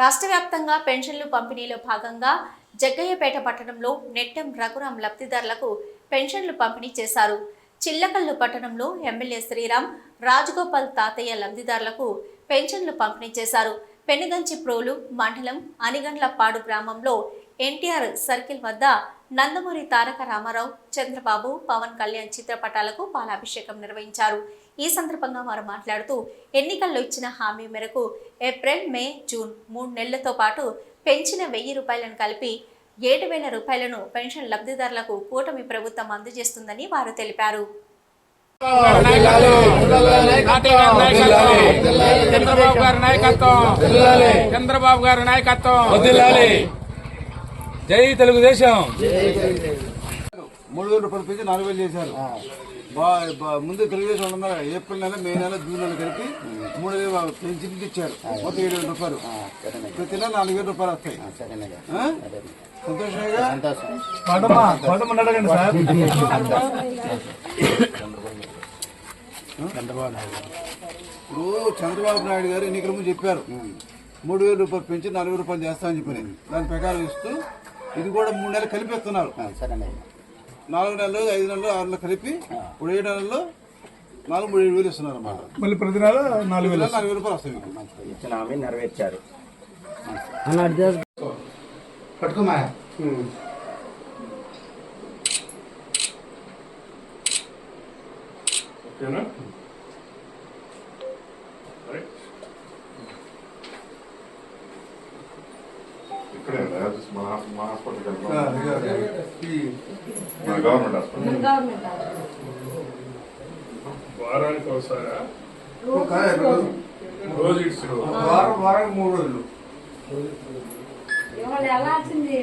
రాష్ట్ర వ్యాప్తంగా పెన్షన్లు పంపిణీలో భాగంగా జగ్గయ్యపేట పట్టణంలో నెట్టెం రఘురాం లబ్ధిదారులకు పెన్షన్లు పంపిణీ చేశారు. చిల్లకల్లు పట్టణంలో ఎమ్మెల్యే శ్రీరామ్ రాజగోపాల్ తాతయ్య లబ్ధిదారులకు పెన్షన్లు పంపిణీ చేశారు. పెనుగంచి ప్రోలు మండలం అనిగండ్లపాడు గ్రామంలో ఎన్టీఆర్ సర్కిల్ వద్ద నందమూరి తారక రామారావు చంద్రబాబు పవన్ కళ్యాణ్ చిత్రపటాలకు పాలాభిషేకం నిర్వహించారు. ఈ సందర్భంగా వారు మాట్లాడుతూ ఎన్నికల్లో ఇచ్చిన హామీ మేరకు ఏప్రిల్ మే జూన్ మూడు నెలలతో పాటు పెంచిన వెయ్యి రూపాయలను కలిపి ఏడు వేల రూపాయలను పెన్షన్ లబ్ధిదారులకు కూటమి ప్రభుత్వం అందజేస్తుందని వారు తెలిపారు. చంద్రబాబు గారి నాయకత్వం. చంద్రబాబు గారి నాయకత్వం. జై తెలుగుదేశం. మూడు వేల రూపాయలు పెంచి నాలుగు వేలు చేశారు. ముందు తెలుగుదేశం ఉన్నారు ఏప్రిల్ నెల మే నెల జూన్ నెల కలిపి మూడు వేలు పెన్షన్ ఇచ్చారు. మొత్తం ఏడు వేల రూపాయలు. ప్రతి నెల నాలుగు వేల రూపాయలు వస్తాయి? సంతోషమేగా? ఇప్పుడు చంద్రబాబు నాయుడు గారు ఎన్నికల ముందు చెప్పారు. మూడు వేల రూపాయలు పెంచి నాలుగు వేల రూపాయలు చేస్తామని చెప్పి దాని ప్రకారం ఇస్తూ ఇది కూడా మూడు నెలలు కలిపేస్తున్నారు. నాలుగు నెలలు ఐదు నెలలు ఆరు నెలలు కలిపి ఇప్పుడు ఏడు నెలల్లో నాలుగు మూడు ఏడు వేలు ఇస్తున్నారు అన్నమాట మళ్ళీ ప్రతి నెల నాలుగు వేలు నాలుగు వేల రూపాయలు వస్తాయి ఇచ్చిన హామీ నెరవేర్చారు. పట్టుకోమా? ఓకేనా? ఇక్కడే మా గవర్నమెంట్ హాస్పిటల్. వారానికి ఒకసారా? రోజు వారం వారానికి మూడు రోజులు. ఎలా వచ్చింది